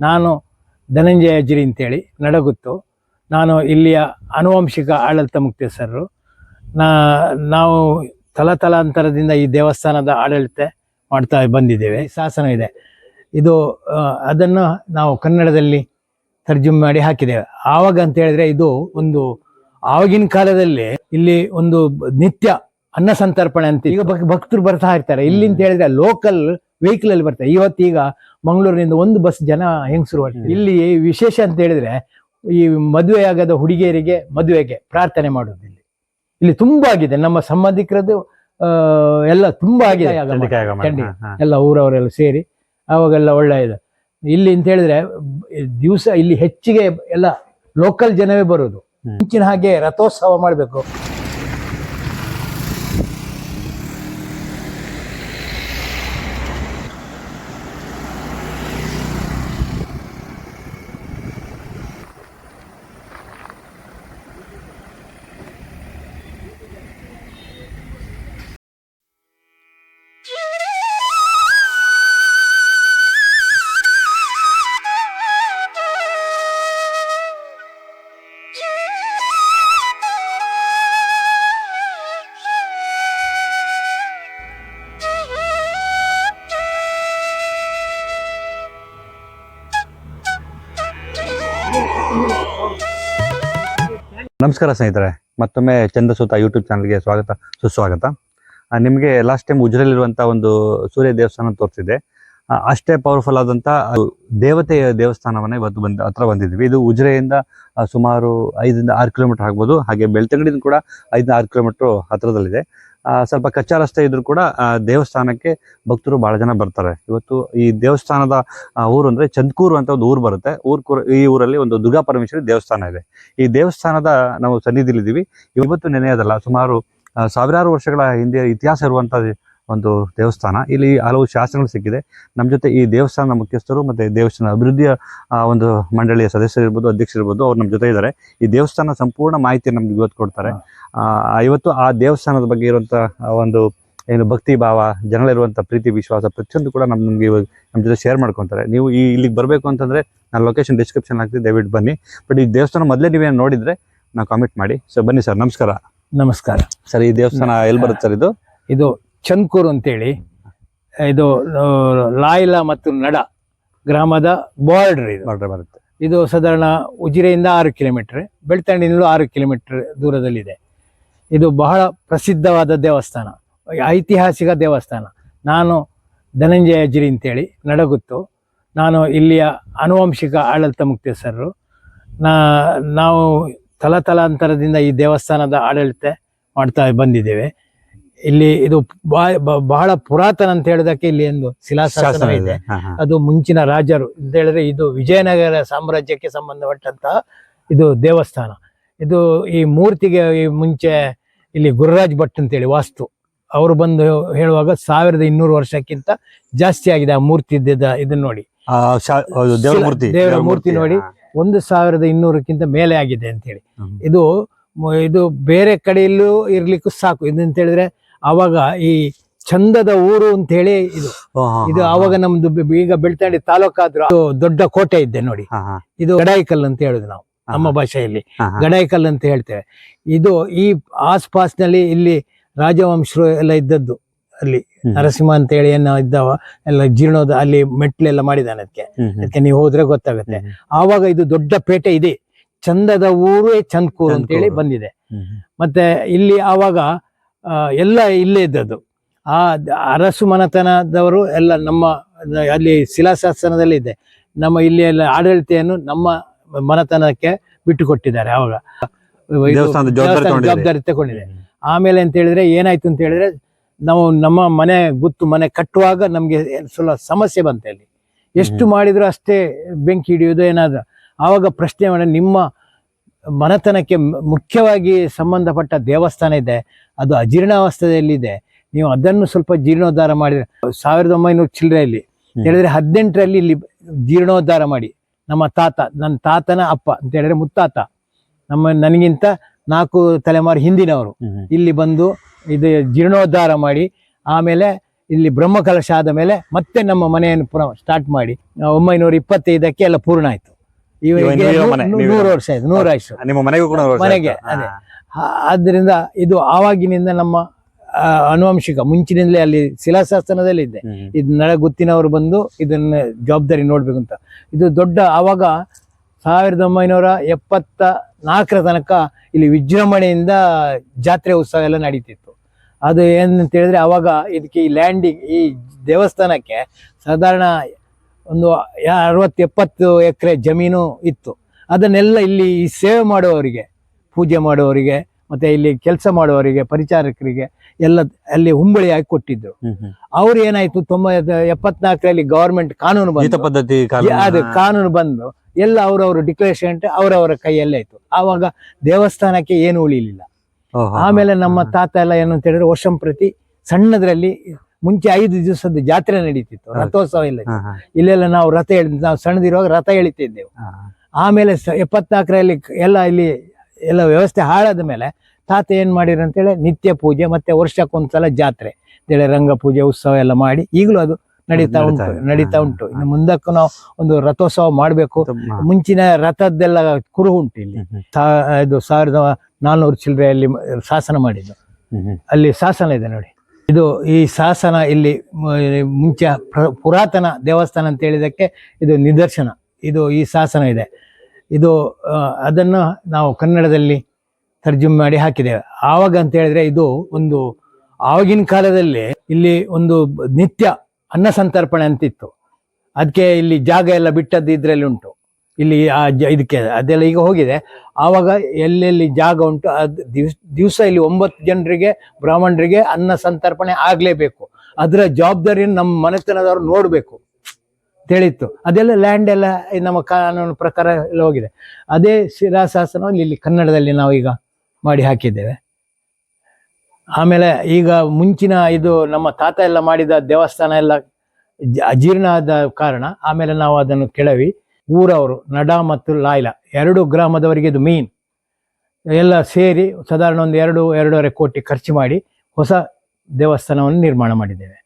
ನಾನು ಧನಂಜಯ ಜಿರಿ ಅಂತೇಳಿ ನಡಗುತ್ತು. ನಾನು ಇಲ್ಲಿಯ ಆನುವಂಶಿಕ ಆಡಳಿತ ಮುಕ್ತೇಶ್ವರರು ನಾ, ನಾವು ತಲತಲಾಂತರದಿಂದ ಈ ದೇವಸ್ಥಾನದ ಆಡಳಿತ ಮಾಡ್ತಾ ಬಂದಿದ್ದೇವೆ. ಶಾಸನ ಇದೆ. ಇದು ಅದನ್ನು ನಾವು ಕನ್ನಡದಲ್ಲಿ ತರ್ಜುಮೆ ಮಾಡಿ ಹಾಕಿದ್ದೇವೆ. ಆವಾಗ ಅಂತ ಹೇಳಿದ್ರೆ ಇದು ಒಂದು ಆವಾಗಿನ ಕಾಲದಲ್ಲಿ ಇಲ್ಲಿ ಒಂದು ನಿತ್ಯ ಅನ್ನ ಸಂತರ್ಪಣೆ ಅಂತ ಈಗ ಭಕ್- ಭಕ್ತರು ಬರ್ತಾ ಇರ್ತಾರೆ. ಇಲ್ಲಿ ಅಂತ ಹೇಳಿದ್ರೆ ಲೋಕಲ್ ವೆಹಿಕಲ್ ಅಲ್ಲಿ ಬರ್ತಾರೆ. ಇವತ್ತೀಗ ಮಂಗಳೂರಿನಿಂದ ಒಂದು ಬಸ್ ಜನ ಹೆಂಗಸರು ಬರ್ತಾರೆ ಇಲ್ಲಿ ವಿಶೇಷ ಅಂತ ಹೇಳಿದ್ರೆ ಈ ಮದುವೆ ಆಗದ ಹುಡುಗಿಯರಿಗೆ ಮದುವೆಗೆ ಪ್ರಾರ್ಥನೆ ಮಾಡೋದು ಇಲ್ಲಿ. ಇಲ್ಲಿ ತುಂಬಾ ಆಗಿದೆ. ನಮ್ಮ ಸಂಬಂಧಿಕರದ್ದು ಎಲ್ಲ ತುಂಬಾ ಆಗಿದೆ. ಎಲ್ಲ ಊರವರೆಲ್ಲ ಸೇರಿ ಅವಾಗೆಲ್ಲ ಇದೆ. ಇಲ್ಲಿ ಅಂತ ಹೇಳಿದ್ರೆ ದಿವಸ ಇಲ್ಲಿ ಹೆಚ್ಚಿಗೆ ಎಲ್ಲ ಲೋಕಲ್ ಜನವೇ ಬರೋದು. ಮುಂಚಿನ ಹಾಗೆ ರಥೋತ್ಸವ ಮಾಡಬೇಕು. ನಮಸ್ಕಾರ ಸ್ನೇಹಿತರೆ, ಮತ್ತೊಮ್ಮೆ ಚಂದ್ರಸೂತ ಯೂಟ್ಯೂಬ್ ಚಾನಲ್ಗೆ ಸ್ವಾಗತ, ಸುಸ್ವಾಗತ. ನಿಮಗೆ ಲಾಸ್ಟ್ ಟೈಮ್ ಉಜ್ರಲ್ಲಿರುವಂಥ ಒಂದು ಸೂರ್ಯ ದೇವಸ್ಥಾನ ತೋರಿಸಿದೆ ಅಷ್ಟೇ ಪವರ್ಫುಲ್ ಅದು ದೇವತೆಯ ದೇವಸ್ಥಾನವನ್ನ ಇವತ್ತು ಬಂದ, ಹತ್ರ ಬಂದಿದ್ವಿ. ಇದು ಉಜ್ರೆಯಿಂದ ಸುಮಾರು ಐದರಿಂದ ಆರು ಕಿಲೋಮೀಟರ್ ಆಗ್ಬೋದು. ಹಾಗೆ ಬೆಳ್ತಂಗಡಿಯಿಂದ ಕೂಡ ಐದರಿಂದ ಆರು ಕಿಲೋಮೀಟರ್ ಹತ್ರದಲ್ಲಿದೆ. ಸ್ವಲ್ಪ ಕಚ್ಚಾ ರಸ್ತೆ ಇದ್ರೂ ಕೂಡ ಆ, ದೇವಸ್ಥಾನಕ್ಕೆ ಭಕ್ತರು ಬಹಳ ಜನ ಬರ್ತಾರೆ. ಇವತ್ತು ಈ ದೇವಸ್ಥಾನದ ಊರು ಅಂದ್ರೆ ಚಂದ್ಕೂರು ಅಂತ ಒಂದು ಊರು ಬರುತ್ತೆ. ಊರ್ ಈ ಊರಲ್ಲಿ ಒಂದು ದುರ್ಗಾ ಪರಮೇಶ್ವರಿ ದೇವಸ್ಥಾನ ಇದೆ. ಈ ದೇವಸ್ಥಾನದ ನಾವು ಸನ್ನಿಧಿಲಿದ್ದೀವಿ ಇವತ್ತು ನೆನೆಯೋದಲ್ಲ ಸುಮಾರು ಆ, ಸಾವಿರಾರು ವರ್ಷಗಳ ಹಿಂದೆ ಇತಿಹಾಸ ಇರುವಂತ ಒಂದು ದೇವಸ್ಥಾನ. ಇಲ್ಲಿ ಹಲವು ಶಾಸನಗಳು ಸಿಕ್ಕಿದೆ. ನಮ್ಮ ಜೊತೆ ಈ ದೇವಸ್ಥಾನದ ಮುಖ್ಯಸ್ಥರು ಮತ್ತೆ ದೇವಸ್ಥಾನ ಅಭಿವೃದ್ಧಿಯ ಒಂದು ಮಂಡಳಿಯ ಸದಸ್ಯರಿರ್ಬೋದು ಅಧ್ಯಕ್ಷರಿರ್ಬೋದು ಅವ್ರು ನಮ್ಮ ಜೊತೆ ಇದ್ದಾರೆ. ಈ ದೇವಸ್ಥಾನ ಸಂಪೂರ್ಣ ಮಾಹಿತಿ ನಮ್ಗೆ ಇವತ್ತು ಕೊಡ್ತಾರೆ. ಇವತ್ತು ಆ ದೇವಸ್ಥಾನದ ಬಗ್ಗೆ ಇರುವಂಥ ಒಂದು ಏನು ಭಕ್ತಿ ಭಾವ ಜನಗಳಿರುವಂಥ ಪ್ರೀತಿ ವಿಶ್ವಾಸ ಪ್ರತಿಯೊಂದು ಕೂಡ ನಮ್ಮ ನಮ್ಗೆ ಇವಾಗ ನಮ್ಮ ಜೊತೆ ಶೇರ್ ಮಾಡ್ಕೊತಾರೆ. ನೀವು ಈ ಇಲ್ಲಿಗೆ ಬರಬೇಕು ಅಂತಂದ್ರೆ ನಾನು ಲೊಕೇಶನ್ ಡಿಸ್ಕ್ರಿಪ್ಷನ್ ಹಾಕ್ತೀನಿ ದಯವಿಟ್ಟು ಬನ್ನಿ. ಬಟ್ ಈ ದೇವಸ್ಥಾನ ಮೊದಲೇ ನೀವೇನು ನೋಡಿದ್ರೆ ನಾವು ಕಾಮೆಂಟ್ ಮಾಡಿ. ಸೊ ಬನ್ನಿ ಸರ್ ನಮಸ್ಕಾರ. ನಮಸ್ಕಾರ. ಸರ್ ಈ ದೇವಸ್ಥಾನ ಎಲ್ಲಿ ಬರುತ್ತೆ ಸರ್ ಇದು? ಇದು ಚಂದ್ಕೂರು ಅಂತೇಳಿ. ಇದು ಲಾಯ್ಲ ಮತ್ತು ನಡ ಗ್ರಾಮದ ಬಾರ್ಡರ್ ಇದು. ಬಾರ್ಡರ್ ಬರುತ್ತೆ. ಇದು ಸಾಧಾರಣ ಉಜಿರೆಯಿಂದ ಆರು ಕಿಲೋಮೀಟರ್ ಬೆಳ್ತಂಡಿನಿಂದಲೂ ಆರು ಕಿಲೋಮೀಟರ್ ದೂರದಲ್ಲಿದೆ. ಇದು ಬಹಳ ಪ್ರಸಿದ್ಧವಾದ ದೇವಸ್ಥಾನ ಐತಿಹಾಸಿಕ ದೇವಸ್ಥಾನ. ನಾನು ಧನಂಜಯ ಅಜಿರಿ ಅಂತೇಳಿ ನಡಗುತ್ತು. ನಾನು ಇಲ್ಲಿಯ ಆನುವಂಶಿಕ ಆಡಳಿತ ಮುಕ್ತೇಶ್ವರರು ನಾ ನಾವು ತಲತಲಾಂತರದಿಂದ ಈ ದೇವಸ್ಥಾನದ ಆಡಳಿತ ಮಾಡ್ತಾ ಬಂದಿದ್ದೇವೆ. ಇಲ್ಲಿ ಇದು ಬಾ- ಬಹಳ ಪುರಾತನ ಅಂತ ಹೇಳಿದಕ್ಕೆ ಇಲ್ಲಿ ಒಂದು ಶಿಲಾಶಾಸನ ಶಾಸನ ಇದೆ. ಅದು ಮುಂಚಿನ ರಾಜರು. ಅಂತ ಹೇಳಿದ್ರೆ ಇದು ವಿಜಯನಗರ ಸಾಮ್ರಾಜ್ಯಕ್ಕೆ ಸಂಬಂಧಪಟ್ಟಂತ ಇದು ದೇವಸ್ಥಾನ. ಇದು ಈ ಮೂರ್ತಿಗೆ ಈ ಮುಂಚೆ ಇಲ್ಲಿ ಗುರುರಾಜ್ ಭಟ್ ಅಂತೇಳಿ ವಾಸ್ತು. ಅವರು ಬಂದು ಹೇಳುವಾಗ ಸಾವಿರದ ಇನ್ನೂರು ವರ್ಷಕ್ಕಿಂತ ಜಾಸ್ತಿ ಆಗಿದೆ ಆ ಮೂರ್ತಿ ಇದ್ದಿದ್ದ ಇದನ್ನ ನೋಡಿ. ದೇವರ ಮೂರ್ತಿ. ದೇವರ ಮೂರ್ತಿ ನೋಡಿ. ಒಂದು ಸಾವಿರದ ಇನ್ನೂರಕ್ಕಿಂತ ಮೇಲೆ ಆಗಿದೆ ಅಂತೇಳಿ ಹೇಳಿ. ಇದು ಇದು ಬೇರೆ ಕಡೆಯಲ್ಲೂ ಇರ್ಲಿಕ್ಕೂ ಸಾಕು. ಇದಂತ ಅಂತ ಹೇಳಿದ್ರೆ ಅವಾಗ ಈ ಚಂದದ ಊರು ಅಂತ ಹೇಳಿ ಇದು ಇದು ಅವಾಗ ಆವಾಗ ನಮ್ದು ಈಗ ಬೆಳ್ತಂಡಿ ತಾಲೂಕಾದ್ರು ದೊಡ್ಡ ಕೋಟೆ ಇದ್ದೆ ನೋಡಿ. ಇದು ಗಡಾಯಿಕಲ್ ಅಂತ ಹೇಳುದು ನಾವು ನಮ್ಮ ಭಾಷೆಯಲ್ಲಿ. ಗಡಾಯಿಕಲ್ ಅಂತ ಹೇಳ್ತೇವೆ. ಇದು ಈ ಆಸ್ಪಾಸ್ನಲ್ಲಿ ಇಲ್ಲಿ ರಾಜವಂಶರು ಎಲ್ಲ ಇದ್ದದ್ದು ಅಲ್ಲಿ. ನರಸಿಂಹ ಅಂತ ಹೇಳಿ ಏನೋ ಇದ್ದಾವ ಎಲ್ಲ ಜೀರ್ಣೋದ ಅಲ್ಲಿ ಮೆಟ್ಲೆಲ್ಲ ಮಾಡಿದಾನೆ ಅದಕ್ಕೆ. ಅದಕ್ಕೆ ನೀವು ಹೋದ್ರೆ ಗೊತ್ತಾಗುತ್ತೆ. ಆವಾಗ ಇದು ದೊಡ್ಡ ಪೇಟೆ ಇದೆ. ಚಂದದ ಊರೇ ಚಂದ್ಕೂರು ಅಂತ ಹೇಳಿ ಬಂದಿದೆ. ಮತ್ತೆ ಇಲ್ಲಿ ಆವಾಗ ಎಲ್ಲ ಇಲ್ಲೇ ಇದ್ದದ್ದು. ಆ ಅರಸು ಮನೆತನದವರು ಎಲ್ಲ ನಮ್ಮ ಅಲ್ಲಿ ಶಿಲಾಶಾಸನದಲ್ಲಿ ಇದೆ. ನಮ್ಮ ಇಲ್ಲಿ ಎಲ್ಲ ಆಡಳಿತೆಯನ್ನು ನಮ್ಮ ಮನೆತನಕ್ಕೆ ಬಿಟ್ಟು ಕೊಟ್ಟಿದ್ದಾರೆ ಆವಾಗ ದೇವಸ್ಥಾನದ ಜವಾಬ್ದಾರಿ ತಗೊಂಡಿದೆ. ಆಮೇಲೆ ಅಂತ ಹೇಳಿದ್ರೆ ಏನಾಯ್ತು ಅಂತ ಹೇಳಿದ್ರೆ ನಾವು ನಮ್ಮ ಮನೆ ಗುತ್ತು ಮನೆ ಕಟ್ಟುವಾಗ ನಮ್ಗೆ ಸ್ವಲ್ಪ ಸಮಸ್ಯೆ ಬಂತೆ ಅಲ್ಲಿ. ಎಷ್ಟು. ಮಾಡಿದ್ರು ಅಷ್ಟೇ ಬೆಂಕಿ ಹಿಡಿಯೋದು ಏನಾದ್ರು. ಆವಾಗ ಪ್ರಶ್ನೆ ಮಾಡಿ ನಿಮ್ಮ ಮನೆತನಕ್ಕೆ ಮುಖ್ಯವಾಗಿ ಸಂಬಂಧಪಟ್ಟ ದೇವಸ್ಥಾನ ಇದೆ. ಅದು ಅಜೀರ್ಣಾವಸ್ಥೆಯಲ್ಲಿದೆ. ನೀವು ಅದನ್ನು ಸ್ವಲ್ಪ ಜೀರ್ಣೋದ್ಧಾರ ಮಾಡಿದ್ರೆ ಸಾವಿರದ ಒಂಬೈನೂರು ಚಿಲ್ಲರೆಯಲ್ಲಿ. ಹೇಳಿದ್ರೆ ಹದಿನೆಂಟರಲ್ಲಿ ಇಲ್ಲಿ ಜೀರ್ಣೋದ್ಧಾರ ಮಾಡಿ. ನಮ್ಮ ತಾತ ನನ್ನ ತಾತನ ಅಪ್ಪ ಅಂತ ಹೇಳಿದ್ರೆ ಮುತ್ತಾತ. ನಮ್ಮ ನನಗಿಂತ ನಾಲ್ಕು ತಲೆಮಾರು ಹಿಂದಿನವರು. ಇಲ್ಲಿ ಬಂದು ಇದು ಜೀರ್ಣೋದ್ಧಾರ ಮಾಡಿ. ಆಮೇಲೆ ಇಲ್ಲಿ ಬ್ರಹ್ಮಕಲಶ ಆದ ಮೇಲೆ ಮತ್ತೆ ನಮ್ಮ ಮನೆಯನ್ನು ಪುನಃ ಸ್ಟಾರ್ಟ್ ಮಾಡಿ. ಒಂಬೈನೂರ ಇಪ್ಪತ್ತೈದಕ್ಕೆ ಎಲ್ಲ ಪೂರ್ಣ ಆಯ್ತು. ಇವರಿಗೆ ನೂರು ವರ್ಷ ಆಯ್ತು ನೂರು ಆಯ್ತು ನಿಮ್ಮ ಮನೆಗೂ ಕೂಡ ಮನೆಗೆ. ಅದೇ. ಆದ್ದರಿಂದ ಇದು ಆವಾಗಿನಿಂದ ನಮ್ಮ ಅನುವಂಶಿಕ ಮುಂಚಿನಿಂದಲೇ ಅಲ್ಲಿ ಶಿಲಾಶಾಸನದಲ್ಲಿ ಇದೆ. ಇದು ನಳ ಗುತ್ತಿನವರು ಬಂದು ಇದನ್ನ ಜವಾಬ್ದಾರಿ ನೋಡ್ಬೇಕು ಅಂತ ಇದು ದೊಡ್ಡ ಆವಾಗ ಸಾವಿರದ ಒಂಬೈನೂರ ಎಪ್ಪತ್ತ ನಾಲ್ಕರ ತನಕ ಇಲ್ಲಿ ವಿಜೃಂಭಣೆಯಿಂದ ಜಾತ್ರೆ ಉತ್ಸವ ಎಲ್ಲ ನಡೀತಿತ್ತು ಅದು ಏನಂತ ಹೇಳಿದ್ರೆ ಅವಾಗ ಇದಕ್ಕೆ ಈ ಲ್ಯಾಂಡಿಂಗ್ ಈ ದೇವಸ್ಥಾನಕ್ಕೆ ಸಾಧಾರಣ ಒಂದು ಅರವತ್ತು ಎಪ್ಪತ್ತು ಎಕರೆ ಜಮೀನು ಇತ್ತು. ಅದನ್ನೆಲ್ಲ ಇಲ್ಲಿ ಸೇವೆ ಮಾಡುವವರಿಗೆ ಪೂಜೆ ಮಾಡುವವರಿಗೆ ಮತ್ತೆ ಇಲ್ಲಿ ಕೆಲಸ ಮಾಡುವವರಿಗೆ ಪರಿಚಾರಕರಿಗೆ ಎಲ್ಲ ಅಲ್ಲಿ ಹುಂಬಳಿಯಾಗಿ ಕೊಟ್ಟಿದ್ರು. ಕೊಟ್ಟಿದ್ದರು ಹ್ಮ್. ಅವ್ರು ಏನಾಯ್ತು ತೊಂಬ ಎಪ್ಪತ್ನಾಲ್ಕರಲ್ಲಿ ಗವರ್ಮೆಂಟ್ ಕಾನೂನು ಪದ್ಧತಿ ಅದು ಕಾನೂನು ಬಂದು ಎಲ್ಲ ಅವರವರು ಡಿಕ್ಲರೇಷನ್ ಅವರವರ ಕೈಯಲ್ಲೇ ಆಯ್ತು. ಆವಾಗ ದೇವಸ್ಥಾನಕ್ಕೆ ಏನು ಉಳಿಲಿಲ್ಲ. ಆಮೇಲೆ ನಮ್ಮ ತಾತ ಎಲ್ಲ ಏನು ಅಂತ ಹೇಳಿದ್ರೆ ವರ್ಷಂ ಪ್ರತಿ ಸಣ್ಣದ್ರಲ್ಲಿ ಮುಂಚೆ ಐದು ದಿವಸದ ಜಾತ್ರೆ ನಡೀತಿತ್ತು ರಥೋತ್ಸವ ಇಲ್ಲ. ಇಲ್ಲೆಲ್ಲ ನಾವು ರಥ ಎಳಿ ನಾವು ಸಣ್ಣದಿರುವಾಗ ರಥ ಎಳಿತಿದ್ದೆವು. ಆಮೇಲೆ ಎಪ್ಪತ್ನಾಲ್ಕರಲ್ಲಿ ಎಲ್ಲ ಇಲ್ಲಿ ಎಲ್ಲ ವ್ಯವಸ್ಥೆ ಹಾಳಾದ ಮೇಲೆ ತಾತ ಏನ್ ಮಾಡಿರ ಅಂತೇಳಿ ನಿತ್ಯ ಪೂಜೆ ಮತ್ತೆ ವರ್ಷಕ್ಕೊಂದ್ಸಲ ಜಾತ್ರೆ. ಅಂತೇಳಿ ರಂಗ ಪೂಜೆ ಉತ್ಸವ ಎಲ್ಲ ಮಾಡಿ ಈಗಲೂ ಅದು ನಡೀತಾ ನಡೀತಾ ಉಂಟು ನಡೀತಾ ಉಂಟು. ಇನ್ನು ಮುಂದಕ್ಕೂ ನಾವು ಒಂದು ರಥೋತ್ಸವ ಮಾಡಬೇಕು. ಮುಂಚಿನ ರಥದ್ದೆಲ್ಲ ಕುರು ಉಂಟು ಇಲ್ಲಿ. ಸಾ- ಇದು ಸಾವಿರದ ನಾನ್ನೂರು ಚಿಲ್ಲರೆಯಲ್ಲಿ ಶಾಸನ ಮಾಡಿದ್ದು. ಅಲ್ಲಿ ಶಾಸನ ಇದೆ ನೋಡಿ. ಇದು ಈ ಶಾಸನ ಇಲ್ಲಿ ಮುಂಚೆ ಪುರಾತನ ದೇವಸ್ಥಾನ ಅಂತ ಹೇಳಿದಕ್ಕೆ ಇದು ನಿದರ್ಶನ. ಇದು ಈ ಶಾಸನ ಇದೆ. ಇದು ಅದನ್ನು ನಾವು ಕನ್ನಡದಲ್ಲಿ ತರ್ಜುಮೆ ಮಾಡಿ ಹಾಕಿದ್ದೇವೆ. ಆವಾಗ ಅಂತ ಹೇಳಿದ್ರೆ ಇದು ಒಂದು ಆವಾಗಿನ ಕಾಲದಲ್ಲಿ ಇಲ್ಲಿ ಒಂದು ನಿತ್ಯ ಅನ್ನ ಸಂತರ್ಪಣೆ ಅಂತಿತ್ತು. ಅದಕ್ಕೆ ಇಲ್ಲಿ ಜಾಗ ಎಲ್ಲ ಬಿಟ್ಟದ್ದು ಇದರಲ್ಲಿ ಉಂಟು. ಇಲ್ಲಿ ಆ ಇದಕ್ಕೆ ಅದೆಲ್ಲ ಈಗ ಹೋಗಿದೆ. ಆವಾಗ ಎಲ್ಲೆಲ್ಲಿ ಜಾಗ ಉಂಟು, ಅದು ದಿವ್ಸ ಇಲ್ಲಿ ಒಂಬತ್ತು ಜನರಿಗೆ, ಬ್ರಾಹ್ಮಣರಿಗೆ ಅನ್ನ ಸಂತರ್ಪಣೆ ಆಗಲೇಬೇಕು. ಅದರ ಜವಾಬ್ದಾರಿಯನ್ನು ನಮ್ಮ ಮನೆತನದವರು ನೋಡಬೇಕು. ತಿಳಿತ್ತು. ಅದೆಲ್ಲ ಲ್ಯಾಂಡ್ ಎಲ್ಲ ನಮ್ಮ ಕಾನೂನು ಪ್ರಕಾರ ಎಲ್ಲ ಹೋಗಿದೆ. ಅದೇ ಶಿರಾಶಾಸನವನ್ನು ಇಲ್ಲಿ ಕನ್ನಡದಲ್ಲಿ ನಾವು ಈಗ ಮಾಡಿ ಹಾಕಿದ್ದೇವೆ. ಆಮೇಲೆ ಈಗ ಮುಂಚಿನ ಇದು ನಮ್ಮ ತಾತ ಎಲ್ಲ ಮಾಡಿದ ದೇವಸ್ಥಾನ ಎಲ್ಲ ಅಜೀರ್ಣ ಆದ ಕಾರಣ ಆಮೇಲೆ ನಾವು ಅದನ್ನು ಕೆಳವಿ. ಊರವರು ನಡ ಮತ್ತು ಲಾಯ್ಲ. ಎರಡು ಗ್ರಾಮದವರಿಗೆ ಇದು ಮೀನ್. ಎಲ್ಲ ಸೇರಿ ಸಾಧಾರಣ ಒಂದು ಎರಡು ಎರಡೂವರೆ ಕೋಟಿ ಖರ್ಚು ಮಾಡಿ ಹೊಸ ದೇವಸ್ಥಾನವನ್ನು ನಿರ್ಮಾಣ ಮಾಡಿದ್ದೇವೆ.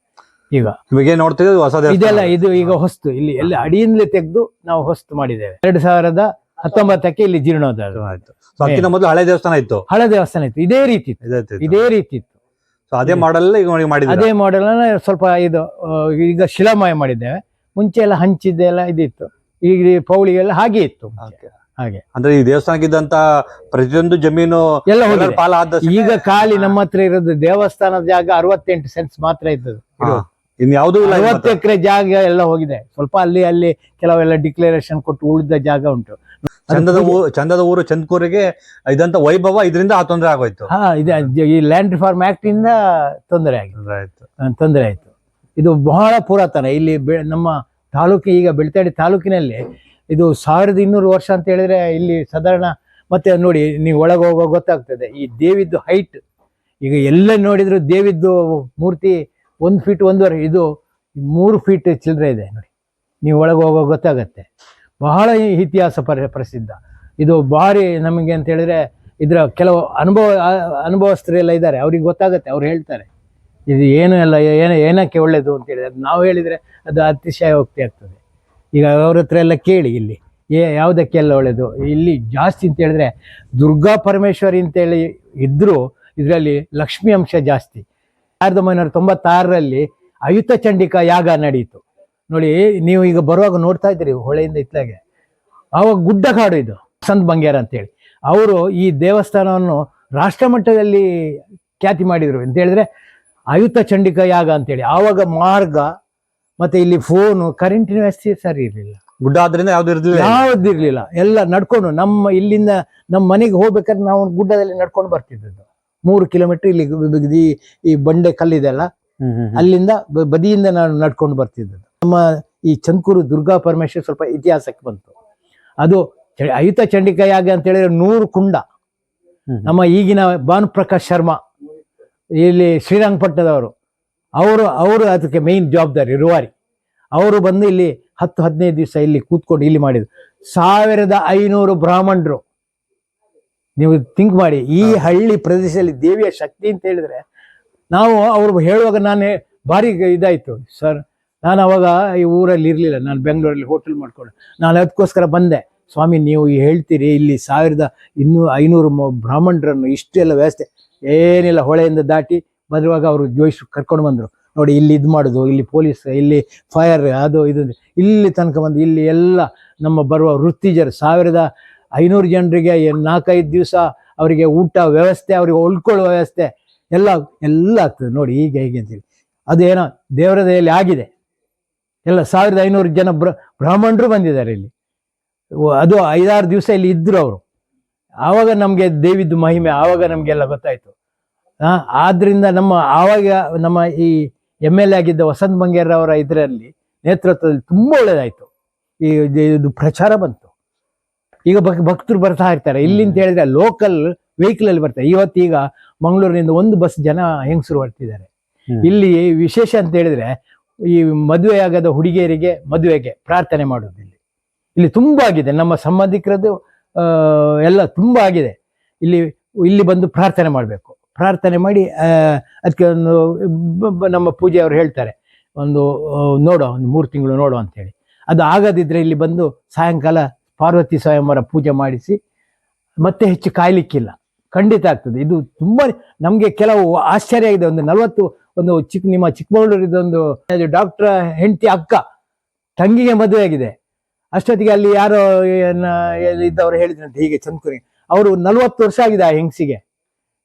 ಈಗ ಇವಾಗ ನೋಡ್ತೀವಿ ಹೊಸ. ಇದೆಲ್ಲ ಇದು ಈಗ ಹೊಸ್ತು. ಇಲ್ಲಿ ಎಲ್ಲ ಅಡಿಯಿಂದಲೇ ತೆಗೆದು ನಾವು ಹೊಸ್ತು ಮಾಡಿದ್ದೇವೆ. ಎರಡು ಸಾವಿರದ ಹತ್ತೊಂಬತ್ತಕ್ಕೆ ಇಲ್ಲಿ ಜೀರ್ಣೋದ್ಧಾರ ಆಯ್ತು. ಮೊದಲು ಹಳೆ ದೇವಸ್ಥಾನ ಇತ್ತು. ಹಳೆ ದೇವಸ್ಥಾನ ಇತ್ತು. ಇದೇ ರೀತಿ ಇತ್ತು. ಇದೇ ರೀತಿ ಇತ್ತು. ಸೊ ಅದೇ ಮಾಡಲ್ ಅದೇ ಮಾಡೆಲ್ ಸ್ವಲ್ಪ ಇದು ಈಗ ಶಿಲಾಮಯ ಮಾಡಿದ್ದೇವೆ. ಮುಂಚೆ ಎಲ್ಲ ಹಂಚಿದ್ದೆಲ್ಲ ಇದಿತ್ತು. ಈ ಪೌಳಿಗೆಲ್ಲ ಹಾಗೆ ಇತ್ತು. ಹಾಗೆ. ಅಂದ್ರೆ ಈ ದೇವಸ್ಥಾನಕ್ಕಿದ್ದಂತ ಪ್ರತಿಯೊಂದು ಜಮೀನು ಎಲ್ಲ ಹೋಗಿದೆ. ಪಾಲ ಆದ ಈಗ ಖಾಲಿ ನಮ್ಮ ಹತ್ರ ಇರೋದು ದೇವಸ್ಥಾನದ ಜಾಗ ಅರವತ್ತೆಂಟು ಸೆನ್ಸ್ ಮಾತ್ರ ಇದ್ದದ್ದು. ಇನ್ ಯಾವ್ದು ಅರವತ್ತು ಎಕರೆ ಜಾಗ ಎಲ್ಲ ಹೋಗಿದೆ. ಸ್ವಲ್ಪ ಅಲ್ಲಿ ಅಲ್ಲಿ ಕೆಲವೆಲ್ಲ ಡಿಕ್ಲರೇಷನ್ ಕೊಟ್ಟು ಉಳಿದ ಜಾಗ ಉಂಟು. ಚಂದದ ಊರು ಚಂದದ ಊರು ಚಂದ್ಕೂರಿಗೆ ಇದಂತ ವೈಭವ ಇದರಿಂದ ಆ ತೊಂದರೆ ಆಗೋಯ್ತು. ಹಾ ಇದೆ. ಈ ಲ್ಯಾಂಡ್ ರಿಫಾರ್ಮ್ ಆಕ್ಟ್ ಇಂದ ತೊಂದರೆ ಆಗಿದೆ. ತೊಂದರೆ ಆಯ್ತು. ಇದು ಬಹಳ ಪುರಾತನ. ಇಲ್ಲಿ ನಮ್ಮ ತಾಲೂಕು ಈಗ ಬೆಳ್ತಾಡಿ ತಾಲೂಕಿನಲ್ಲಿ ಇದು ಸಾವಿರದ ಇನ್ನೂರು ವರ್ಷ ಅಂತ ಹೇಳಿದ್ರೆ ಇಲ್ಲಿ ಸಾಧಾರಣ ಮತ್ತೆ ನೋಡಿ ನೀವು ಒಳಗೆ ಹೋಗೋ ಗೊತ್ತಾಗ್ತದೆ. ಈ ದೇವಿದ್ದು ಹೈಟ್ ಈಗ ಎಲ್ಲ ನೋಡಿದ್ರು ದೇವಿದ್ದು ಮೂರ್ತಿ ಒಂದು ಫೀಟ್ ಒಂದೂವರೆ, ಇದು ಮೂರು ಫೀಟ್ ಚಿಲ್ಲರೆ ಇದೆ ನೋಡಿ. ನೀವು ಒಳಗೆ ಹೋಗೋ ಗೊತ್ತಾಗತ್ತೆ. ಬಹಳ ಇತಿಹಾಸ ಪರ, ಪ್ರಸಿದ್ಧ. ಇದು ಭಾರಿ ನಮಗೆ ಅಂತ ಹೇಳಿದ್ರೆ ಇದರ ಕೆಲವು ಅನುಭವ ಅನುಭವಸ್ಥರೆಲ್ಲ ಇದ್ದಾರೆ. ಅವ್ರಿಗೆ ಗೊತ್ತಾಗತ್ತೆ, ಅವ್ರು ಹೇಳ್ತಾರೆ. ಇದು ಏನು ಎಲ್ಲ ಏನು ಏನಕ್ಕೆ ಒಳ್ಳೆಯದು ಅಂತ ಹೇಳಿದ್ರೆ, ಅದು ನಾವು ಹೇಳಿದರೆ ಅದು ಅತಿಶಯೋಕ್ತಿ ಆಗ್ತದೆ. ಈಗ ಅವ್ರ ಹತ್ರ ಎಲ್ಲ ಕೇಳಿ ಇಲ್ಲಿ, ಏ, ಯಾವುದಕ್ಕೆಲ್ಲ ಒಳ್ಳೆಯದು ಇಲ್ಲಿ ಜಾಸ್ತಿ ಅಂತ ಹೇಳಿದ್ರೆ ದುರ್ಗಾ ಪರಮೇಶ್ವರಿ ಅಂತೇಳಿ ಇದ್ದರೂ ಇದರಲ್ಲಿ ಲಕ್ಷ್ಮಿ ಅಂಶ ಜಾಸ್ತಿ. ಸಾವಿರದ ಒಂಬೈನೂರ ತೊಂಬತ್ತಾರರಲ್ಲಿ ಅಯುತ ಚಂಡಿಕಾ ಯಾಗ ನಡೆಯಿತು ನೋಡಿ, ನೀವು ಈಗ ಬರುವಾಗ ನೋಡ್ತಾ ಇದ್ದೀರಿ, ಹೊಳೆಯಿಂದ ಇತ್ತಾಗೆ ಆವಾಗ ಗುಡ್ಡ ಕಾಡು ಇದು ಸಂತ್ ಬಂಗ್ಯಾರ ಅಂತೇಳಿ ಅವರು ಈ ದೇವಸ್ಥಾನವನ್ನು ರಾಷ್ಟ್ರ ಮಟ್ಟದಲ್ಲಿ ಖ್ಯಾತಿ ಮಾಡಿದರು ಅಂತ ಹೇಳಿದ್ರೆ ಆಯುತ ಚಂಡಿಕ ಯಾಗ ಅಂತೇಳಿ. ಆವಾಗ ಮಾರ್ಗ ಮತ್ತೆ ಇಲ್ಲಿ ಫೋನು ಕರೆಂಟಿನ ವ್ಯವಸ್ಥೆ ಸರಿ ಇರಲಿಲ್ಲ. ಗುಡ್ಡ ಆದ್ರಿಂದ ಯಾವ್ದು ಇರ್ಲಿಲ್ಲ. ಯಾವುದಿರ್ಲಿಲ್ಲ ಎಲ್ಲ ನಡ್ಕೊಂಡು ನಮ್ಮ ಇಲ್ಲಿಂದ ನಮ್ಮ ಮನೆಗೆ ಹೋಗ್ಬೇಕಾದ್ರೆ ನಾವು ಗುಡ್ಡದಲ್ಲಿ ನಡ್ಕೊಂಡು ಬರ್ತಿದ್ದದ್ದು. ಮೂರು ಕಿಲೋಮೀಟರ್ ಇಲ್ಲಿ ಈ ಈ ಬಂಡೆ ಕಲ್ಲಿದೆಲ್ಲ. ಅಲ್ಲಿಂದ ಬದಿಯಿಂದ ನಾನು ನಡ್ಕೊಂಡು ಬರ್ತಿದ್ದದ್ದು. ನಮ್ಮ ಈ ಚಂದ್ಕೂರು ದುರ್ಗಾ ಪರಮೇಶ್ವರ್ ಸ್ವಲ್ಪ ಇತಿಹಾಸಕ್ಕೆ ಬಂತು. ಅದು ಅಯುತ ಚಂಡಿಕಾ ಯಾಗ ಅಂತ ಹೇಳಿದ್ರೆ ನೂರು ಕುಂಡ. ನಮ್ಮ ಈಗಿನ ಭಾನುಪ್ರಕಾಶ್ ಶರ್ಮಾ ಇಲ್ಲಿ ಶ್ರೀರಂಗಪಟ್ಟಣದವರು. ಅವರು ಅವರು ಅದಕ್ಕೆ ಮೇಯ್ನ್ ಜವಾಬ್ದಾರಿ ರುವಾರಿ. ಅವರು ಬಂದು ಇಲ್ಲಿ ಹತ್ತು ಹದಿನೈದು ದಿವಸ ಇಲ್ಲಿ ಕೂತ್ಕೊಂಡು ಇಲ್ಲಿ ಮಾಡಿದ್ರು. ಸಾವಿರದ ಐನೂರು ಬ್ರಾಹ್ಮಣರು. ನೀವು ಥಿಂಕ್ ಮಾಡಿ ಈ ಹಳ್ಳಿ ಪ್ರದೇಶದಲ್ಲಿ ದೇವಿಯ ಶಕ್ತಿ ಅಂತ ಹೇಳಿದ್ರೆ ನಾವು ಅವ್ರು ಹೇಳುವಾಗ ನಾನು ಭಾರಿ ಇದಾಯಿತು. ಸರ್ ನಾನು ಅವಾಗ ಈ ಊರಲ್ಲಿ ಇರಲಿಲ್ಲ ನಾನು ಬೆಂಗಳೂರಲ್ಲಿ ಹೋಟೆಲ್ ಮಾಡ್ಕೊಂಡು. ನಾನು ಅದಕ್ಕೋಸ್ಕರ ಬಂದೆ. ಸ್ವಾಮಿ ನೀವು ಹೇಳ್ತೀರಿ ಇಲ್ಲಿ ಸಾವಿರದ ಇನ್ನೂ ಐನೂರು ಬ್ರಾಹ್ಮಣರನ್ನು ಇಷ್ಟೆಲ್ಲ ವ್ಯವಸ್ಥೆ ಏನಿಲ್ಲ, ಹೊಳೆಯಿಂದ ದಾಟಿ ಬರುವಾಗ ಅವರು ಜೋಯಿಸ್ ಕರ್ಕೊಂಡು ಬಂದರು. ನೋಡಿ, ಇಲ್ಲಿ ಇದು ಮಾಡೋದು, ಇಲ್ಲಿ ಪೊಲೀಸ್ ಇಲ್ಲಿ ಫೈರ್ ಅದು, ಇದು ಇಲ್ಲಿ ತನಕ ಬಂದು, ಇಲ್ಲಿ ಎಲ್ಲ ನಮ್ಮ ಬರುವ ವೃತ್ತಿಜರು, ಸಾವಿರದ ಐನೂರು ಜನರಿಗೆ ನಾಲ್ಕೈದು ದಿವಸ ಅವರಿಗೆ ಊಟ ವ್ಯವಸ್ಥೆ, ಅವರಿಗೆ ಉಳ್ಕೊಳ್ಳೋ ವ್ಯವಸ್ಥೆ, ಎಲ್ಲ ಎಲ್ಲ ಆಗ್ತದೆ. ನೋಡಿ, ಹೀಗೆ ಹೀಗೆ ಅಂತೇಳಿ ಅದೇನೋ ದೇವರ ದಯಲ್ಲಿ ಆಗಿದೆ. ಎಲ್ಲ ಸಾವಿರದ ಐನೂರು ಜನ ಬ್ರ, ಬ್ರಾಹ್ಮಣರು ಬಂದಿದ್ದಾರೆ ಇಲ್ಲಿ. ಅದು ಐದಾರು ದಿವಸ ಇಲ್ಲಿ ಇದ್ದರು ಅವರು. ಆವಾಗ ನಮಗೆ ದೇವಿದ್ದು ಮಹಿಮೆ ಆವಾಗ ನಮಗೆಲ್ಲ ಗೊತ್ತಾಯಿತು. ಆದ್ದರಿಂದ ಆದ್ರಿಂದ ನಮ್ಮ ಆವಾಗ ನಮ್ಮ ಈ ಎಂ ಎಲ್ ಎ ಆಗಿದ್ದ ವಸಂತ ಬಂಗೇರವರ ಇದರಲ್ಲಿ ನೇತೃತ್ವದಲ್ಲಿ ತುಂಬ ಒಳ್ಳೆಯದಾಯಿತು ಈ ಇದು- ಪ್ರಚಾರ ಬಂತು. ಈಗ ಭಕ್ ಭಕ್ತರು ಬರ್ತಾ ಇರ್ತಾರೆ. ಇಲ್ಲಿಂತ ಹೇಳಿದ್ರೆ ಲೋಕಲ್ ವೆಹಿಕಲಲ್ಲಿ ಬರ್ತಾರೆ. ಇವತ್ತೀಗ ಮಂಗಳೂರಿನಿಂದ ಒಂದು ಬಸ್ ಜನ ಹೆಂಗಸರು ಬರ್ತಿದ್ದಾರೆ ಇಲ್ಲಿ ವಿಶೇಷ ಅಂತ ಹೇಳಿದ್ರೆ ಈ ಮದುವೆ ಆಗದ ಹುಡುಗಿಯರಿಗೆ ಮದುವೆಗೆ ಪ್ರಾರ್ಥನೆ ಮಾಡೋದು ಇಲ್ಲಿ. ಇಲ್ಲಿ ತುಂಬಾ ಆಗಿದೆ. ನಮ್ಮ ಸಂಬಂಧಿಕರದ್ದು ಎಲ್ಲ ತುಂಬ ಆಗಿದೆ. ಇಲ್ಲಿ ಇಲ್ಲಿ ಬಂದು ಪ್ರಾರ್ಥನೆ ಮಾಡಬೇಕು. ಪ್ರಾರ್ಥನೆ ಮಾಡಿ ಅದಕ್ಕೆ ಒಂದು ನಮ್ಮ ಪೂಜೆ ಅವರು ಹೇಳ್ತಾರೆ. ಒಂದು ನೋಡೋ, ಒಂದು ಮೂರು ತಿಂಗಳು ನೋಡೋ ಅಂತೇಳಿ ಅದು ಆಗದಿದ್ದರೆ ಇಲ್ಲಿ ಬಂದು ಸಾಯಂಕಾಲ ಪಾರ್ವತಿ ಸ್ವಯಂವರ ಪೂಜೆ ಮಾಡಿಸಿ, ಮತ್ತೆ ಹೆಚ್ಚು ಕಾಯ್ಲಿಕ್ಕಿಲ್ಲ. ಖಂಡಿತ ಆಗ್ತದೆ. ಇದು ತುಂಬ, ನಮಗೆ ಕೆಲವು ಆಶ್ಚರ್ಯ ಆಗಿದೆ. ಒಂದು ನಲವತ್ತು, ಒಂದು ಚಿಕ್ಕ ನಿಮ್ಮ ಚಿಕ್ಕಮಗಳೂರಿದೊಂದು ಡಾಕ್ಟರ್ ಹೆಂಡತಿ ಅಕ್ಕ, ತಂಗಿಗೆ ಮದುವೆ ಆಗಿದೆ. ಅಷ್ಟೊತ್ತಿಗೆ ಅಲ್ಲಿ ಯಾರೋ ಇದ್ದವ್ರು ಹೇಳಿದ್ರಂತೆ, ಹೀಗೆ ಚಂದ್ಕುರಿ. ಅವರು ನಲ್ವತ್ತು ವರ್ಷ ಆಗಿದೆ ಆ ಹೆಂಗಸಿಗೆ.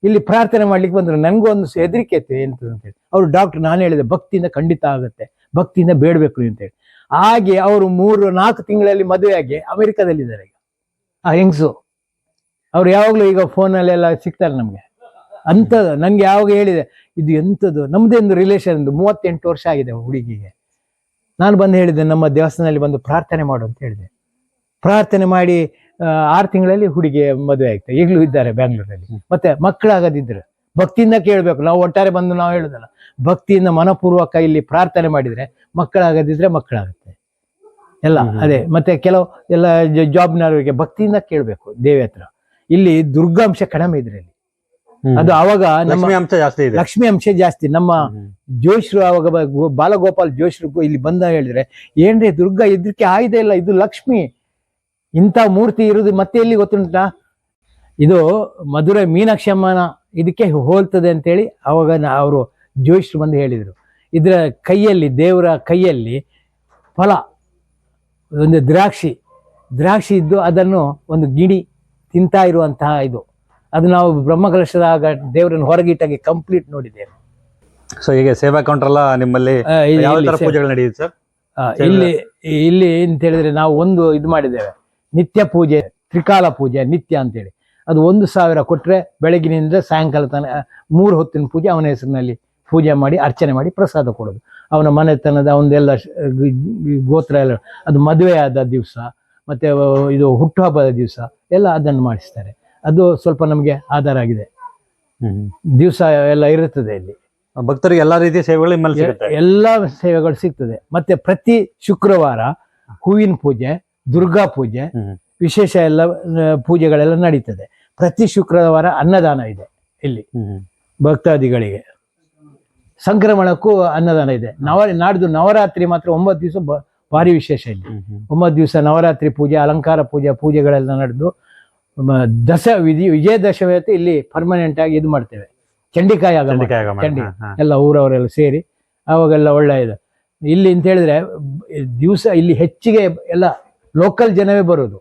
ಇಲ್ಲಿ ಪ್ರಾರ್ಥನೆ ಮಾಡ್ಲಿಕ್ಕೆ ಬಂದ್ರು. ನನಗೂ ಒಂದು ಹೆದರಿಕೆ ಇತ್ತು ಎಂತ ಅಂತೇಳಿ ಅವರು ಡಾಕ್ಟರ್, ನಾನು ಹೇಳಿದೆ, ಭಕ್ತಿಯಿಂದ ಖಂಡಿತ ಆಗುತ್ತೆ, ಭಕ್ತಿಯಿಂದ ಬೇಡಬೇಕು ಅಂತೇಳಿ ಹಾಗೆ ಅವರು ಮೂರು, ನಾಲ್ಕು ತಿಂಗಳಲ್ಲಿ ಮದುವೆಯಾಗಿ ಅಮೆರಿಕದಲ್ಲಿದ್ದಾರೆ ಈಗ. ಆ ಹೆಂಗಸು. ಅವ್ರು ಯಾವಾಗಲೂ ಈಗ ಫೋನಲ್ಲೆಲ್ಲ ಸಿಗ್ತಾರೆ ನಮಗೆ. ಅಂಥದ್ದು ನನಗೆ ಯಾವಾಗ ಹೇಳಿದೆ, ಇದು ಎಂಥದ್ದು ನಮ್ಮದೇ ಒಂದು ರಿಲೇಷನ್ ಮೂವತ್ತೆಂಟು ವರ್ಷ ಆಗಿದೆ ಹುಡುಗಿಗೆ. ನಾನು ಬಂದು ಹೇಳಿದೆ ನಮ್ಮ ದೇವಸ್ಥಾನದಲ್ಲಿ ಬಂದು ಪ್ರಾರ್ಥನೆ ಮಾಡು ಅಂತ ಹೇಳಿದೆ. ಪ್ರಾರ್ಥನೆ ಮಾಡಿ ಆರು ತಿಂಗಳಲ್ಲಿ ಹುಡುಗಿ ಮದುವೆ ಆಯ್ತು. ಈಗಲೂ ಇದ್ದಾರೆ ಬ್ಯಾಂಗ್ಳೂರಲ್ಲಿ. ಮತ್ತೆ ಮಕ್ಕಳಾಗದಿದ್ರು ಭಕ್ತಿಯಿಂದ ಕೇಳಬೇಕು. ನಾವು ಒಟ್ಟಾರೆ ಬಂದು ನಾವು ಹೇಳೋದಲ್ಲ ಭಕ್ತಿಯಿಂದ ಮನಪೂರ್ವಕ ಇಲ್ಲಿ ಪ್ರಾರ್ಥನೆ ಮಾಡಿದರೆ ಮಕ್ಕಳಾಗದಿದ್ರೆ ಮಕ್ಕಳಾಗುತ್ತೆ. ಎಲ್ಲ ಅದೇ ಮತ್ತೆ ಕೆಲವು ಎಲ್ಲ ಜಾಬ್ನವರಿಗೆ ಭಕ್ತಿಯಿಂದ ಕೇಳಬೇಕು ದೇವಿ ಹತ್ರ. ಇಲ್ಲಿ ದುರ್ಗಾಂಶ ಕಡಿಮೆ ಇದ್ರೆ ಇಲ್ಲಿ ಅದು ಅವಾಗ ನಮ್ಮ ಲಕ್ಷ್ಮಿ ಅಂಶ ಜಾಸ್ತಿ ಇದೆ. ಲಕ್ಷ್ಮಿ ಅಂಶ ಜಾಸ್ತಿ. ನಮ್ಮ. ಜೋಶ್ರು ಅವಾಗ ಬಾಲಗೋಪಾಲ್ ಜೋಶ್ರು ಇಲ್ಲಿ ಬಂದ ಹೇಳಿದ್ರೆ ಏನ್ರಿ ದುರ್ಗಾ ಇದಕ್ಕೆ ಆಯ್ದೆ ಇಲ್ಲ ಇದು ಲಕ್ಷ್ಮಿ. ಇಂಥ ಮೂರ್ತಿ ಇರೋದು ಮತ್ತೆ ಎಲ್ಲಿ ಗೊತ್ತುಂಟ? ಇದು ಮಧುರೈ ಮೀನಾಕ್ಷಿ ಅಮ್ಮನ ಇದಕ್ಕೆ ಹೋಲ್ತದೆ ಅಂತೇಳಿ ಅವಾಗ ಅವರು ಜೋಶ್ರು ಬಂದು ಹೇಳಿದರು. ಇದರ ಕೈಯಲ್ಲಿ ದೇವರ ಕೈಯಲ್ಲಿ ಫಲ ಒಂದು ದ್ರಾಕ್ಷಿ. ದ್ರಾಕ್ಷಿ ಇದ್ದು ಅದನ್ನು ಒಂದು ಗಿಡಿ ತಿಂತಾ ಇರುವಂತಹ ಇದು. ಅದು ನಾವು ಬ್ರಹ್ಮಕಲಶದಾಗ ದೇವರನ್ನು ಹೊರಗಿಟ್ಟಾಗಿ ಕಂಪ್ಲೀಟ್ ನೋಡಿದ್ದೇವೆ. ಸೊ ಈಗ ಸೇವಾ ಕೌಂಟರ್ ಎಲ್ಲ ನಿಮ್ಮಲ್ಲಿ? ಯಾವ ತರ ಪೂಜೆಗಳು ನಡೆಯುತ್ತೆ ಸರ್ ಇಲ್ಲಿ ಇಲ್ಲಿ ಅಂತ ಹೇಳಿದ್ರೆ ನಾವು ಒಂದು ಇದು ಮಾಡಿದ್ದೇವೆ. ನಿತ್ಯ ಪೂಜೆ ತ್ರಿಕಾಲ ಪೂಜೆ ನಿತ್ಯ ಅಂತೇಳಿ. ಅದು ಒಂದು ಸಾವಿರ ಕೊಟ್ಟರೆ ಬೆಳಗಿನಿಂದ ಸಾಯಂಕಾಲ ತನಕ ಮೂರು ಹೊತ್ತಿನ ಪೂಜೆ ಅವನ ಹೆಸರಿನಲ್ಲಿ ಪೂಜೆ ಮಾಡಿ ಅರ್ಚನೆ ಮಾಡಿ ಪ್ರಸಾದ ಕೊಡೋದು. ಅವನ ಮನೆತನದ ಅವನದೆಲ್ಲ ಗೋತ್ರ ಎಲ್ಲ ಅದು ಮದುವೆ ಆದ ದಿವಸ ಮತ್ತೆ ಇದು ಹುಟ್ಟುಹಬ್ಬದ ದಿವಸ ಎಲ್ಲ ಅದನ್ನು ಮಾಡಿಸ್ತಾರೆ. ಅದು ಸ್ವಲ್ಪ ನಮಗೆ ಆಧಾರ ಆಗಿದೆ. ದಿವಸ ಎಲ್ಲ ಇರುತ್ತದೆ ಇಲ್ಲಿ. ಭಕ್ತರಿಗೆ ಎಲ್ಲಾ ರೀತಿಯ ಸೇವೆಗಳು ನಿಮ್ಮಲ್ಲಿ ಸಿಗುತ್ತೆ. ಎಲ್ಲ ಸೇವೆಗಳು ಸಿಗ್ತದೆ. ಮತ್ತೆ ಪ್ರತಿ ಶುಕ್ರವಾರ ಹೂವಿನ ಪೂಜೆ ದುರ್ಗಾ ಪೂಜೆ ವಿಶೇಷ ಎಲ್ಲ ಪೂಜೆಗಳೆಲ್ಲ ನಡೀತದೆ. ಪ್ರತಿ ಶುಕ್ರವಾರ ಅನ್ನದಾನ ಇದೆ ಇಲ್ಲಿ. ಭಕ್ತಾದಿಗಳಿಗೆ. ಸಂಕ್ರಮಣಕ್ಕೂ ಅನ್ನದಾನ ಇದೆ. ನವ ನಾಡ್ದು ನವರಾತ್ರಿ ಮಾತ್ರ ಒಂಬತ್ತು ದಿವಸ ಭಾರಿ ವಿಶೇಷ ಇಲ್ಲಿ. ಒಂಬತ್ತು ದಿವಸ ನವರಾತ್ರಿ ಪೂಜೆ ಅಲಂಕಾರ ಪೂಜೆ ಪೂಜೆಗಳೆಲ್ಲ ನಡೆದು ಮ- ವಿಧಿ ವಿಜಯ ವಿಜಯದಶಮಿ ಅಂತ ಇಲ್ಲಿ ಪರ್ಮನೆಂಟ್ ಆಗಿ ಇದು ಮಾಡ್ತೇವೆ. ಚಂಡಿಕಾಯಿ ಆಗ ಚಂಡಿ. ಎಲ್ಲ ಊರವರೆಲ್ಲ ಸೇರಿ ಅವಾಗೆಲ್ಲ ಒಳ್ಳೆ ಇದು. ಇಲ್ಲಿ ಅಂತ ಹೇಳಿದ್ರೆ ದಿವಸ ಇಲ್ಲಿ ಹೆಚ್ಚಿಗೆ ಎಲ್ಲ ಲೋಕಲ್ ಜನವೇ ಬರೋದು.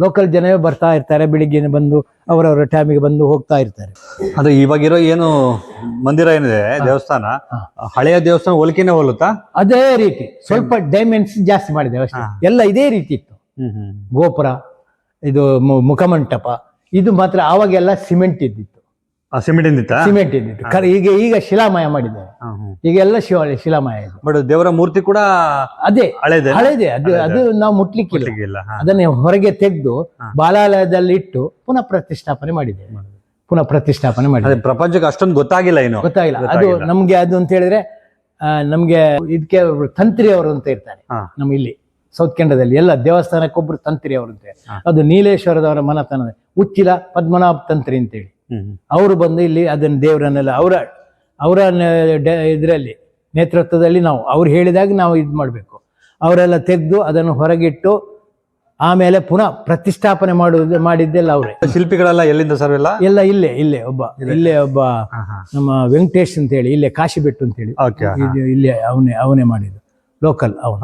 ಲೋಕಲ್ ಜನವೇ ಬರ್ತಾ ಇರ್ತಾರೆ ಬೆಳಿಗ್ಗೆ ಬಂದು ಅವರವರ ಟೈಮಿಗೆ ಬಂದು ಹೋಗ್ತಾ ಇರ್ತಾರೆ. ಅದು ಇವಾಗಿರೋ ಏನು ಮಂದಿರ ಏನಿದೆ ದೇವಸ್ಥಾನ? ಹಳೆಯ ದೇವಸ್ಥಾನ ಹೋಲಿಕೆನೆ ಹೋಲುತ್ತಾ ಅದೇ ರೀತಿ. ಸ್ವಲ್ಪ ಡೈಮೆನ್ಸ್ ಜಾಸ್ತಿ ಮಾಡಿದೆ ಅಷ್ಟೇ. ಎಲ್ಲ ಇದೇ ರೀತಿ ಇತ್ತು. ಗೋಪುರ ಇದು ಮುಖಮಂಟಪ. ಇದು ಮಾತ್ರ ಆವಾಗೆಲ್ಲ ಸಿಮೆಂಟ್ ಇದ್ದಿತ್ತು. ಸಿಮೆಂಟ್ ಇಂದಿತ್ತ? ಸಿಮೆಂಟ್ ಇದ್ದಿತ್ತು. ಕರೆ ಈಗ ಈಗ ಶಿಲಾಮಯ ಮಾಡಿದ್ದಾರೆ. ಈಗ ಎಲ್ಲ ಶಿವ ಶಿಲಾಮಯ ಇದೆ. ಬಟ್ ದೇವರ ಮೂರ್ತಿ ಕೂಡ ಅದೇ. ಹಳೇದೆ? ಹಳೇದೆ. ಅದು ಅದು ನಾವು ಮುಟ್ಲಿಕ್ಕಿಲ್ಲ. ಹಾ. ಅದನ್ನೇ ಹೊರಗೆ ತೆಗೆದು. ಬಾಲಾಲಯದಲ್ಲಿ ಇಟ್ಟು ಪುನಃ ಪ್ರತಿಷ್ಠಾಪನೆ ಮಾಡಿದೆ ಪುನಃ ಪ್ರತಿಷ್ಠಾಪನೆ ಅದೇ ಮಾಡಿದ್ದೇವೆ ಪ್ರಪಂಚಕ್ಕೆ ಅಷ್ಟೊಂದು ಗೊತ್ತಾಗಿಲ್ಲ ಏನು ಗೊತ್ತಾಗಿಲ್ಲ. ಅದು ಗೊತ್ತಾಗಿಲ್ಲ. ನಮ್ಗೆ ಅದು ಅಂತ ಹೇಳಿದ್ರೆ ಆ, ನಮ್ಗೆ ಇದಕ್ಕೆ ತಂತ್ರಿ ಅವರು ಅಂತ ಇರ್ತಾರೆ. ಹಾ. ನಮ್ಮ ಇಲ್ಲಿ ಸೌತ್ ಕೆಂಡದಲ್ಲಿ ಎಲ್ಲ ದೇವಸ್ಥಾನಕ್ಕೊಬ್ರು ತಂತ್ರಿ ಅವ್ರಂತೆ. ಅದು ನೀಲೇಶ್ವರದವರ ಮನತನ ಉಚ್ಚಿಲ ಪದ್ಮನಾಭ ತಂತ್ರಿ ಅಂತೇಳಿ. ಅವರು ಬಂದು ಇಲ್ಲಿ ಅದನ್ನ ದೇವರನ್ನೆಲ್ಲ ಅವರ ಅವರ ಇದರಲ್ಲಿ ನೇತೃತ್ವದಲ್ಲಿ ನಾವು ಅವ್ರು ಹೇಳಿದಾಗ ನಾವು ಇದು ಮಾಡಬೇಕು. ಅವರೆಲ್ಲ ತೆಗೆದು ಅದನ್ನು ಹೊರಗಿಟ್ಟು ಆಮೇಲೆ ಪುನಃ ಪ್ರತಿಷ್ಠಾಪನೆ ಮಾಡುವುದು ಮಾಡಿದ್ದೆಲ್ಲ ಅವರೇ. ಶಿಲ್ಪಿಗಳೆಲ್ಲ ಎಲ್ಲಿಂದ ಸರ್ ಎಲ್ಲ? ಎಲ್ಲ ಇಲ್ಲೇ ಇಲ್ಲೇ ಒಬ್ಬ ಇಲ್ಲೇ. ಒಬ್ಬ ನಮ್ಮ ವೆಂಕಟೇಶ್ ಅಂತ ಹೇಳಿ ಇಲ್ಲೇ ಕಾಶಿಬೆಟ್ಟು ಅಂತೇಳಿ. ಅಂತ ಹೇಳಿ ಇಲ್ಲೇ ಅವನೇ ಅವನೇ ಮಾಡಿದ್ದು ಲೋಕಲ್ ಅವನು.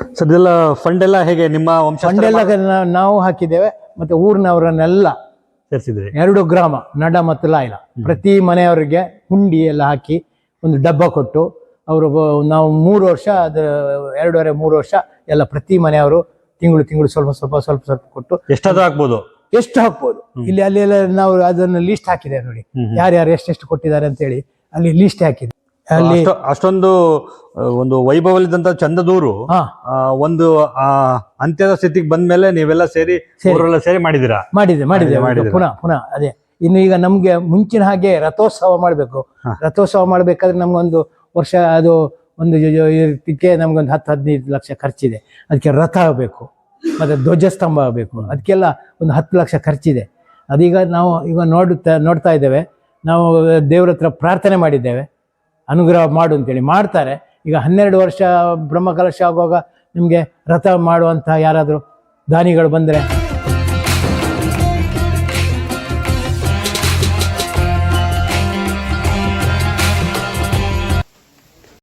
ಸರ್ ಇದೆಲ್ಲ ಫಂಡ್ ಎಲ್ಲ ಹೇಗೆ ನಿಮ್ಮ ವಂಶ ಫಂಡ್ ಎಲ್ಲ ನಾ- ನಾವು ಹಾಕಿದ್ದೇವೆ ಮತ್ತೆ ಊರಿನವರನ್ನೆಲ್ಲ ಸೇರಿಸಿದ್ರಿ. ಎರಡು ಗ್ರಾಮ ನಡ ಮತ್ತು ಲಾಯ್ಲ. ಪ್ರತಿ ಮನೆಯವರಿಗೆ ಹುಂಡಿ ಎಲ್ಲ ಹಾಕಿ ಒಂದು ಡಬ್ಬ ಕೊಟ್ಟು ಅವರು ನಾವು ಮೂರು ವರ್ಷ ಅದು ಎರಡೂವರೆ ಮೂರು ವರ್ಷ ಎಲ್ಲ ಪ್ರತಿ ಮನೆಯವರು ತಿಂಗಳು ತಿಂಗಳು ಸ್ವಲ್ಪ ಸ್ವಲ್ಪ ಸ್ವಲ್ಪ ಸ್ವಲ್ಪ ಕೊಟ್ಟು ಎಷ್ಟಾದ್ರೂ ಹಾಕ್ಬೋದು? ಎಷ್ಟು ಹಾಕ್ಬೋದು? ಇಲ್ಲಿ ಅಲ್ಲಿ ಎಲ್ಲ ನಾವು ಅದನ್ನು ಲೀಸ್ಟ್ ಹಾಕಿದೆ ನೋಡಿ. ಯಾರ್ಯಾರು ಎಷ್ಟೆಷ್ಟು ಕೊಟ್ಟಿದ್ದಾರೆ ಅಂತೇಳಿ ಅಲ್ಲಿ ಲಿಸ್ಟ್ ಹಾಕಿದೆ ಅಲ್ಲಿ ಅಷ್ಟೊಂದು ಒಂದು ವೈಭವಲಿದ್ದಂತ ಚಂದದೂರು ಒಂದು ಅಂತ್ಯದ ಸ್ಥಿತಿಗೆ ಬಂದ್ಮೇಲೆ ನೀವೆಲ್ಲ ಸೇರಿ ಸೇರಿ. ಮಾಡಿದಿರಾ ಮಾಡಿದೆ ಮಾಡಿದೆ. ಪುನಃ ಪುನಃ ಅದೇ. ಇನ್ನು ಈಗ ನಮ್ಗೆ ಮುಂಚಿನ ಹಾಗೆ ರಥೋತ್ಸವ ಮಾಡಬೇಕು. ರಥೋತ್ಸವ ಮಾಡ್ಬೇಕಾದ್ರೆ ನಮ್ಗೊಂದು ವರ್ಷ ಅದು ಒಂದು ಇದಕ್ಕೆ ನಮ್ಗೊಂದು ಹತ್ತು ಹದಿನೈದು ಲಕ್ಷ ಖರ್ಚಿದೆ. ಅದಕ್ಕೆ ರಥ ಆಗಬೇಕು. ಮತ್ತೆ ಧ್ವಜಸ್ತಂಭ ಆಗಬೇಕು. ಅದಕ್ಕೆಲ್ಲ ಒಂದು ಹತ್ತು ಲಕ್ಷ ಖರ್ಚಿದೆ. ಅದೀಗ ನಾವು ಈಗ ನೋಡುತ್ತಾ ನೋಡ್ತಾ ಇದ್ದೇವೆ. ನಾವು ದೇವ್ರ ಹತ್ರ ಪ್ರಾರ್ಥನೆ ಮಾಡಿದ್ದೇವೆ. ಅನುಗ್ರಹ ಮಾಡು ಅಂತೇಳಿ ಮಾಡ್ತಾರೆ. ಈಗ ಹನ್ನೆರಡು ವರ್ಷ ಬ್ರಹ್ಮಕಲಶ ಆಗುವಾಗ ನಿಮಗೆ ರಥ ಮಾಡುವಂಥ ಯಾರಾದರೂ ದಾನಿಗಳು ಬಂದರೆ